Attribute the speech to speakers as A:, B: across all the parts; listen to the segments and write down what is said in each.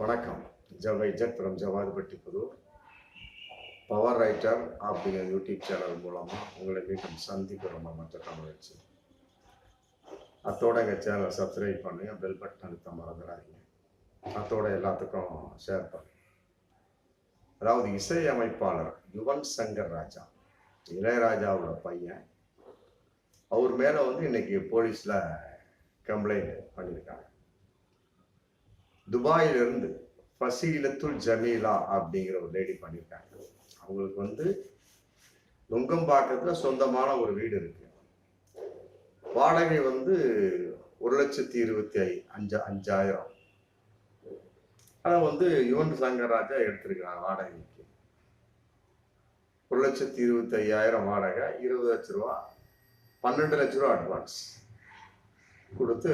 A: வணக்கம். ஜவை Z from Javadhipatti Puthur power writer அப்படிங்கிற யூடியூப் சேனல் மூலமாக உங்களை மீண்டும் சந்திக்க ரொம்ப மற்ற மகிழ்ச்சி அத்தோட எங்கள் சேனலை சப்ஸ்கிரைப் பண்ணுங்க பெல் பட்டன் அழுத்த மறந்துடாதீங்க. அத்தோட எல்லாத்துக்கும் ஷேர் பண்ணுங்க அதாவது இசையமைப்பாளர் யுவன் சங்கர் ராஜா. இளையராஜாவோட பையன். அவர் மேலே வந்து இன்னைக்கு போலீஸில் கம்ப்ளைண்ட் பண்ணியிருக்காங்க துபாயிலிருந்து ஃபசீலத்துல் ஜமீலா அப்படிங்கிற ஒரு லேடி பண்ணியிருக்காங்க. அவங்களுக்கு வந்து நுங்கம்பாக்கத்தில் சொந்தமான ஒரு வீடு இருக்கு. வாடகை வந்து ஒரு லட்சத்தி இருபத்தி ஐ அஞ்சு அஞ்சாயிரம். அதை வந்து யுவன் சங்கர் ராஜா எடுத்திருக்கிறாங்க வாடகைக்கு. ஒரு லட்சத்தி இருபத்தி ஐயாயிரம் வாடகை இருபது லட்ச ரூபா பன்னெண்டு லட்ச ரூபா அட்வான்ஸ் கொடுத்து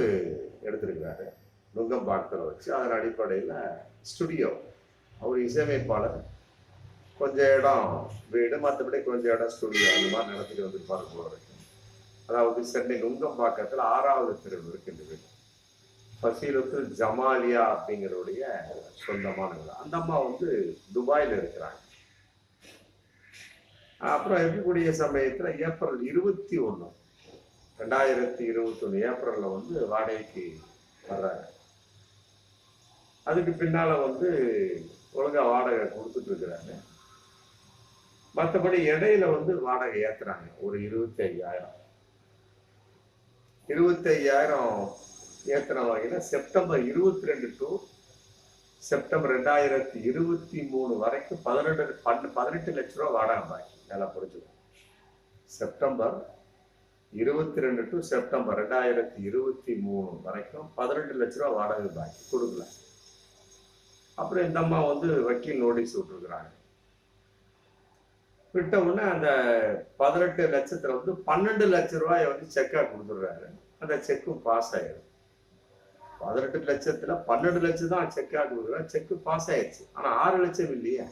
A: எடுத்திருக்கிறாரு. நுங்கம்பாக்கத்தில் வச்சு அதன் அடிப்படையில் ஸ்டுடியோ அவர் இசையமைப்பாளர். கொஞ்சம் இடம் வீடு மற்றபடி கொஞ்சம் இடம் ஸ்டுடியோ அந்த மாதிரி நடத்திட்டு வந்து போல இருக்கு. அதாவது சென்னை நுங்கம்பாக்கத்தில் ஆறாவது தெருவு இருக்கு வீடு. ஃபசீலத்தில் ஜமாலியா அப்படிங்கிறவுடைய சொந்தமான வீடு. அந்த அம்மா வந்து துபாயில் இருக்கிறாங்க. அப்புறம் இருக்கக்கூடிய சமயத்தில் ஏப்ரல் இருபத்தி ஒன்று ரெண்டாயிரத்தி இருபத்தி ஒன்று ஏப்ரலில் வந்து வாடகைக்கு வர்றாங்க. அதுக்கு பின்னால் வந்து ஒழுங்கா வாடகை கொடுத்துட்டு இருக்கிறாங்க மற்றபடி இடையில வந்து வாடகை ஏற்றுறாங்க ஒரு இருபத்தி ஐயாயிரம் இருபத்தி ஐயாயிரம் ஏற்றின வகையில் செப்டம்பர் இருபத்தி ரெண்டு டு செப்டம்பர் ரெண்டாயிரத்தி இருபத்தி மூணு வரைக்கும் பதினெட்டு பன்னெண்டு பதினெட்டு லட்ச ரூபா வாடகை பாக்கி நல்லா புரிஞ்சுக்கணும் செப்டம்பர் இருபத்தி ரெண்டு டு செப்டம்பர் ரெண்டாயிரத்தி இருபத்தி மூணு வரைக்கும் பதினெட்டு லட்ச ரூபா வாடகை பாக்கி கொடுக்கல. அப்புறம் இந்த அம்மா வந்து வக்கீல் நோட்டீஸ் விட்டுருக்குறாங்க. விட்ட உடனே அந்த பதினெட்டு லட்சத்தில் வந்து பன்னெண்டு லட்ச ரூபாயை வந்து செக்காக கொடுத்துடுறாரு. அந்த செக்கு பாஸ் ஆயிடும் பதினெட்டு லட்சத்தில் பன்னெண்டு லட்சம் தான் செக்காக கொடுக்குறாரு செக்கு பாஸ் ஆயிடுச்சு. ஆனால் ஆறு லட்சம் இல்லையா.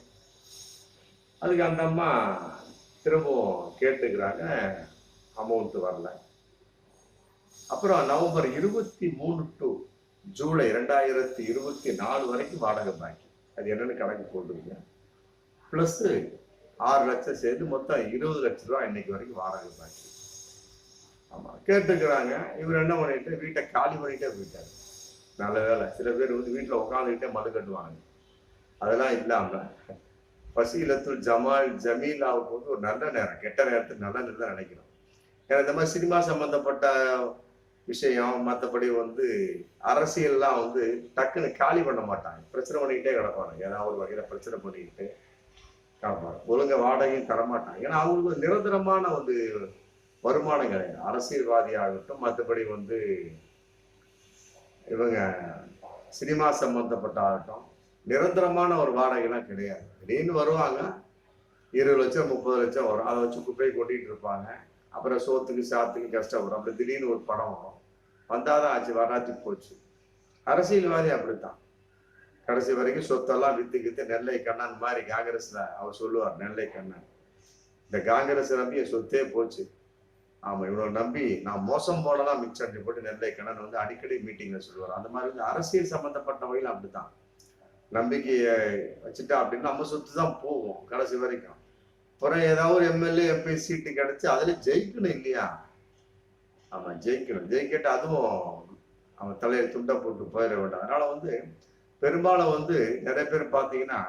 A: அதுக்கு அந்த அம்மா திரும்பவும் கேட்டுக்கிறாங்க. அமௌண்ட் வரல. அப்புறம் நவம்பர் இருபத்தி மூணு டு ஜூலை ரெண்டாயிரத்தி இருபத்தி நாலு வரைக்கும் வாடகை பாக்கி. அது என்னன்னு கணக்கு போட்டுருங்க ப்ளஸ் ஆறு லட்சம் சேர்த்து மொத்தம் இருபது லட்ச ரூபா இன்னைக்கு வரைக்கும் வாடகை பாக்கி. ஆமா கேட்டுக்கிறாங்க. இவர் என்ன பண்ணிட்டு வீட்டை காலி பண்ணிட்டே போயிட்டாரு. நல்ல வேலை. சில பேர் வந்து வீட்டில் உட்காந்துக்கிட்டே மது கட்டுவாங்க. அதெல்லாம் இல்லாமல் பசீலத்துல் ஜமால் ஜமீலாவுக்கு வந்து ஒரு நல்ல நேரம் கெட்ட நேரத்துக்கு நல்ல நேரம் தான் நினைக்கிறோம். ஏன்னா இந்த மாதிரி சினிமா சம்மந்தப்பட்ட விஷயம் மற்றபடி வந்து அரசியல்லாம் வந்து டக்குன்னு காலி பண்ண மாட்டாங்க. பிரச்சனை பண்ணிக்கிட்டே கிடப்பாங்க. ஏதாவது ஒரு வகையில பிரச்சனை பண்ணிக்கிட்டு கிடப்பாங்க. ஒழுங்க வாடகையும் தரமாட்டாங்க ஏன்னா அவங்களுக்கு நிரந்தரமான வந்து வருமானம் கிடையாது. அரசியல்வாதி ஆகட்டும் மற்றபடி வந்து இவங்க சினிமா சம்பந்தப்பட்ட ஆகட்டும் நிரந்தரமான ஒரு வாடகைலாம் கிடையாது. திடீர்னு வருவாங்க. இருபது லட்சம் முப்பது லட்சம் வரும். அதை வச்சு குப்பையை கொட்டிகிட்டு இருப்பாங்க. அப்புறம் சோத்துக்கு சாத்துக்கு கஷ்டப்படும். அப்புறம் திடீர்னு ஒரு படம் வரும். வந்தாதான் ஆச்சு வராச்சு போச்சு. அரசியல்வாதி அப்படித்தான். கடைசி வரைக்கும் சொத்தெல்லாம் வித்து கித்து நெல்லை கண்ணன் மாதிரி காங்கிரஸ்ல அவர் சொல்லுவார் நெல்லை கண்ணன். இந்த காங்கிரஸ் நம்பி என் சொத்தே போச்சு. ஆமா இவனை நம்பி நான் மோசம் போனதான் மிக்சர் போட்டு நெல்லை கண்ணன் வந்து அடிக்கடி மீட்டிங்ல சொல்லுவார். அந்த மாதிரி வந்து அரசியல் சம்பந்தப்பட்ட வகையில் அப்படித்தான். நம்பிக்கையை வச்சுட்டா அப்படின்னா நம்ம சொத்து தான் போவோம் கடைசி வரைக்கும். அப்புறம் ஏதாவது ஒரு எம்எல்ஏ எம்பி சீட்டு கிடைச்சு அதுல ஜெயிக்கணும் இல்லையா? அவன் ஜெயிக்கணும். ஜெயிக்கிட்டு அதுவும் அவன் தலையை துண்டை போட்டு போயிட வேண்டாம். அதனால வந்து பெரும்பாலும் வந்து நிறைய பேர் பார்த்தீங்கன்னா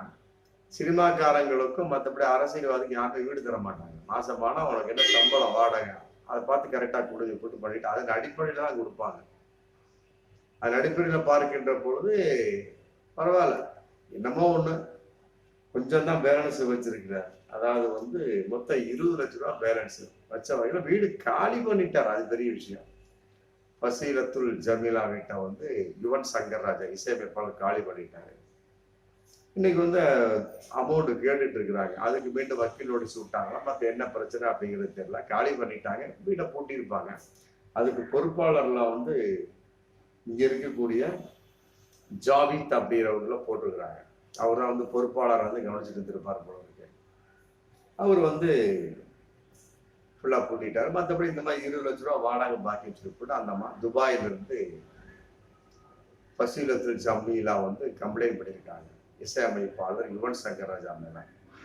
A: சினிமாக்காரங்களுக்கும் மற்றபடி அரசியல்வாதிக்கு யாருக்கும் வீடு தர மாட்டாங்க. மாசமானா உனக்கு என்ன சம்பளம் வாடகை அதை பார்த்து கரெக்டாக கொடுத்து போட்டு பண்ணிட்டு அதன் அடிப்படையில் தான் கொடுப்பாங்க. அதன் அடிப்படையில் பார்க்கின்ற பொழுது பரவாயில்ல. என்னமோ ஒன்று கொஞ்சம் தான் பேலன்ஸ் வச்சிருக்கிறார். அதாவது வந்து மொத்தம் இருபது லட்ச ரூபா பேலன்ஸ் வச்ச வகையில் வீடு காலி பண்ணிட்டார். அது பெரிய விஷயம். பசீலத்துல் ஜமீலா வீட்டை வந்து யுவன் சங்கர் ராஜா இசையமைப்பாளர் காலி பண்ணிட்டாரு. இன்னைக்கு வந்து அமௌண்ட் கேட்டுட்டு இருக்கிறாங்க. அதுக்கு மீண்டும் வக்கீல் நோட்டீஸ் விட்டாங்களா? மற்ற என்ன பிரச்சனை அப்படிங்கிறது தெரியல. காலி பண்ணிட்டாங்க. வீட்டை பூட்டியிருப்பாங்க. அதுக்கு பொறுப்பாளர்லாம் வந்து இங்கே இருக்கக்கூடிய ஜாவித் அப்படிங்கிறவங்கள போட்டிருக்கிறாங்க. அவர் தான் வந்து பொறுப்பாளர் வந்து கவனிச்சுட்டு இருந்திருப்பார் போல அவர் வந்து ஃபுல்லாக கூட்டிட்டார் மற்றபடி இந்த மாதிரி இருபது லட்ச ரூபா வாடகை பாக்கி வச்சுட்டு அந்த அம்மா துபாயிலிருந்து பசீலத்தில் வந்து கம்ப்ளைண்ட் பண்ணியிருக்காங்க. இசையமைப்பாளர் யுவன் சங்கர் ராஜா மேல.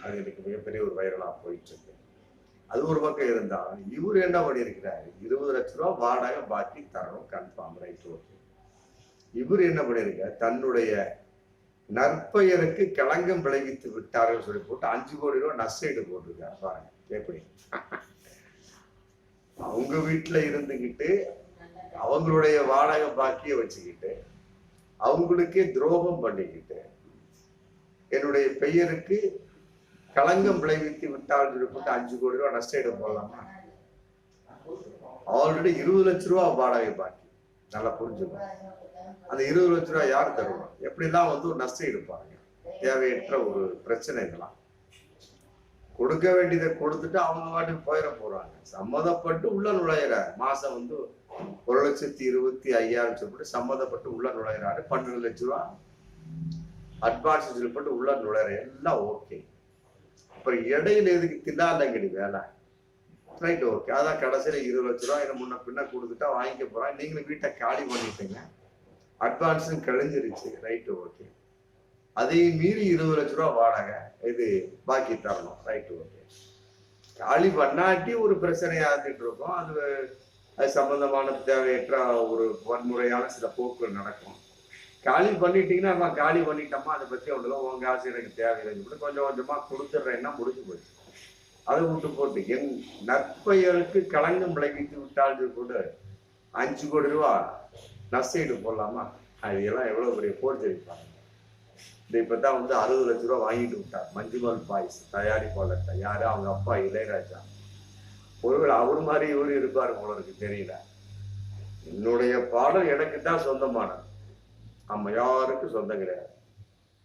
A: அது எனக்கு மிகப்பெரிய ஒரு வைரலாக போயிட்டு இருக்கு அது ஒரு பக்கம் இருந்தாலும் இவர் என்ன பண்ணியிருக்கிறார்? இருபது லட்ச ரூபா வாடகை பாக்கி தரணும் கன்ஃபார்ம் ரைட் ஓகே இவர் என்ன பண்ணியிருக்கார்? தன்னுடைய நற்பெயருக்கு களங்கம் விளைவித்து விட்டார்கள் சொல்லி போட்டு அஞ்சு கோடி ரூபா நஷ்டீடு போட்டிருக்காரு பாருங்க. எப்படி? அவங்க வீட்டுல இருந்துகிட்டு அவங்களுடைய வாடகை பாக்கிய வச்சுக்கிட்டு அவங்களுக்கே துரோகம் பண்ணிக்கிட்டு என்னுடைய பெயருக்கு களங்கம் விளைவித்து விட்டால் சொல்லி போட்டு அஞ்சு கோடி ரூபா நஷ்டீடு போடலாமா? ஆல்ரெடி இருபது லட்ச ரூபா வாடகை பாக்கி. நல்லா புரிஞ்சுக்கணும் அந்த இருபது லட்ச ரூபாய் யார் தருவா? எப்படிலாம் வந்து ஒரு நஷ்டம் எடுப்பாங்க? தேவையற்ற ஒரு பிரச்சனைகளாம். கொடுக்க வேண்டியதை கொடுத்துட்டு அவங்க வாட்டுக்கு போயிட போறாங்க. சம்மதப்பட்டு உள்ள நுழையிறாரு மாசம் வந்து ஒரு லட்சத்தி இருபத்தி ஐயாயிரம் சொல்லிட்டு சம்மதப்பட்டு உள்ள நுழையிறாரு. பன்னெண்டு லட்ச ரூபா அட்வான்ஸ் சொல்லிப்பட்டு உள்ள நுழையிற எல்லாம் ஓகே அப்புறம் இடையில எதுக்கு தில்லாலங்கடி வேலை? ரைட் ஓகே அதான் கடைசியில இருபது லட்ச ரூபா என்ன முன்ன பின்ன கொடுத்துட்டா வாங்கிக்க போறான். நீங்களும் வீட்டை காலி பண்ணிட்டீங்க. அட்வான்ஸும் கழிஞ்சிருச்சு ரைட்டு ஓகே அதையும் மீறி இருபது லட்ச ரூபா வாடகை இது பாக்கி தரணும் ரைட்டு ஓகே காலி பண்ணாட்டி ஒரு பிரச்சனையா இருந்துட்டு இருக்கும். அது அது சம்பந்தமான தேவையற்ற ஒரு வன்முறையான சில போக்குகள் நடக்கும். காலி பண்ணிட்டீங்கன்னா நான் காலி பண்ணிட்டோமா அதை பற்றி ஒன்றும் உங்க காசு எனக்கு தேவையில்லைன்னு கூட கொஞ்சம் கொஞ்சமாக கொடுத்துட்றேன்னா முடிஞ்சு போச்சு? அதை விட்டு போட்டு என் நற்பெயருக்கு களங்கம் விளைவித்து விட்டால் கூட அஞ்சு கோடி ரூபா நஷ்டீடு போடலாமா? அது எல்லாம் எவ்வளோ பெரிய பாருங்க இந்த இப்பதான் வந்து அறுபது லட்ச ரூபா வாங்கிட்டு விட்டார். மஞ்சுமல் பாய்ஸ் தயாரிப்பாளர்கிட்ட யார்? அவங்க அப்பா இளையராஜா. ஒருவேளை அவர் மாதிரி இவர் இருப்பார் உங்களுக்கு தெரியல. என்னுடைய பாடல் எனக்கு தான் சொந்தமானது நம்ம யாருக்கும் சொந்தம் கிடையாது.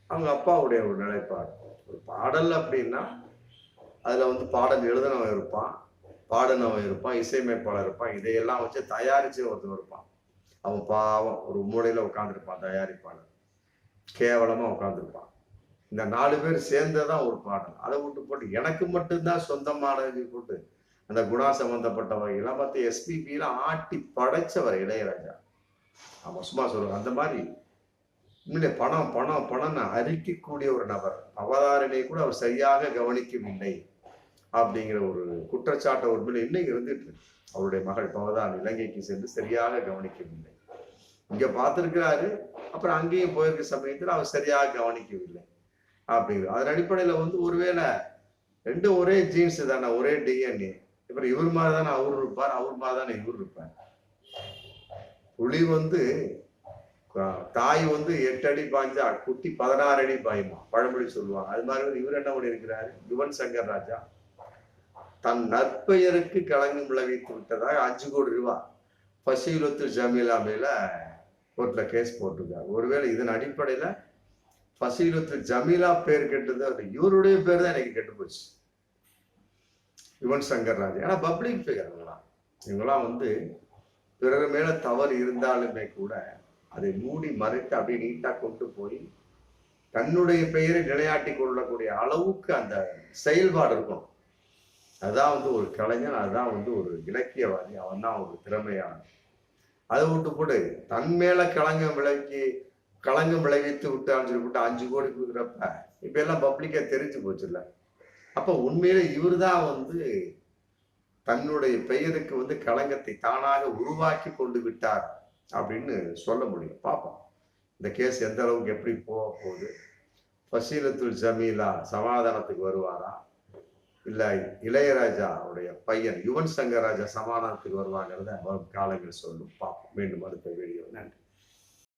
A: அவங்க அப்பாவுடைய ஒரு நிலைப்பாடு. ஒரு பாடல் அப்படின்னா அதில் வந்து பாடல் எழுதினவன் இருப்பான் பாடினவன் இருப்பான் இசையமைப்பாளர் இருப்பான் இதையெல்லாம் வச்சு தயாரிச்சு ஒருத்தன் இருப்பான். அவன் பாவம் ஒரு மூலையில் உட்காந்துருப்பான் தயாரிப்பாளர். கேவலமா உட்காந்துருப்பான் இந்த நாலு பேர் சேர்ந்ததான் ஒரு பாடல். அதை விட்டு போட்டு எனக்கு மட்டும்தான் சொந்தமானது போட்டு அந்த குணா சம்பந்தப்பட்ட வகையெல்லாம் பார்த்து எஸ்பிபியில ஆட்டி படைச்சவர் இளையராஜா. அவன் சும்மா சொல்லுவாங்க அந்த மாதிரி உண்மையிலே பணம் பணம் பணம்னு அறிக்கக்கூடிய ஒரு நபர். அவதாரனை கூட அவர் சரியாக கவனிக்கவில்லை அப்படிங்கிற ஒரு குற்றச்சாட்டை ஒரு இன்னைக்கு இருந்துட்டு அவருடைய மகள் பவதான் இலங்கைக்கு சென்று சரியாக கவனிக்கவில்லை. இங்க பார்த்திருக்கிறாரு. அப்புறம் அங்கேயும் போயிருக்க சமயத்துல அவர் சரியாக கவனிக்கவில்லை. அப்படிங்கிற அதன் அடிப்படையில வந்து ஒருவேளை ரெண்டு ஒரே ஜீன்ஸ் தானே ஒரே டிஎன்ஏ இப்போ இவர் மாதிரி தானே அவர் இருப்பார் அவர் மாதிரி தானே இவர் இருப்பார். புலி வந்து தாய் வந்து எட்டு அடி பாய்ஞ்சா குட்டி பதினாறு அடி பாயுமா? பழமொழி சொல்லுவாங்க. அது மாதிரி வந்து இவர் என்ன பண்ணியிருக்கிறாரு? யுவன் சங்கர் ராஜா தன் நற்பெயருக்கு கலங்கம் விளைவித்து விட்டதாக அஞ்சு கோடி ரூபாய் பசியுலத்து ஜமீலா மேல கோர்ட்டில் கேஸ் போட்டிருக்காங்க. ஒருவேளை இதன் அடிப்படையில் பசீலத்து ஜமீலா பேர் கெட்டது அது இவருடைய பேர் தான் எனக்கு கெட்டு போச்சு. யுவன் சங்கர் ராஜ். ஏன்னா பப்ளிக் ஃபிகர் இவங்களாம். இவங்களாம் வந்து பிறர் மேலே தவறு இருந்தாலுமே கூட அதை மூடி மறைத்து அப்படியே நீட்டாக கொண்டு போய் தன்னுடைய பெயரை நிலையாட்டி கொள்ளக்கூடிய அளவுக்கு அந்த செயல்பாடு இருக்கும் அதுதான் வந்து ஒரு கலைஞன் அதுதான் வந்து ஒரு இலக்கியவாதி. அவன் தான் ஒரு திறமையான அதை விட்டு போட்டு தன் மேல களங்கம் விளக்கி களங்கம் விளைவித்து விட்டான்னு சொல்லிவிட்டு அஞ்சு கோடி கொடுக்குறப்ப இப்ப எல்லாம் பப்ளிக்கா தெரிஞ்சு போச்சுல்ல. அப்ப உண்மையில இவர் தான் வந்து தன்னுடைய பெயருக்கு வந்து களங்கத்தை தானாக உருவாக்கி கொண்டு விட்டார் அப்படின்னு சொல்ல முடியும். பார்ப்போம். இந்த கேஸ் எந்த அளவுக்கு எப்படி போக போகுது? ஃபசீலத்துல் ஜமீலா சமாதானத்துக்கு வருவாரா? இல்ல இளையராஜா அவருடைய பையன் யுவன் சங்கர் ராஜா சமாதானத்துக்கு வருவாங்கிறத வரும் காலங்கள் சொல்லும். பார்ப்போம். மீண்டும் அடுத்த வீடியோ நன்றி.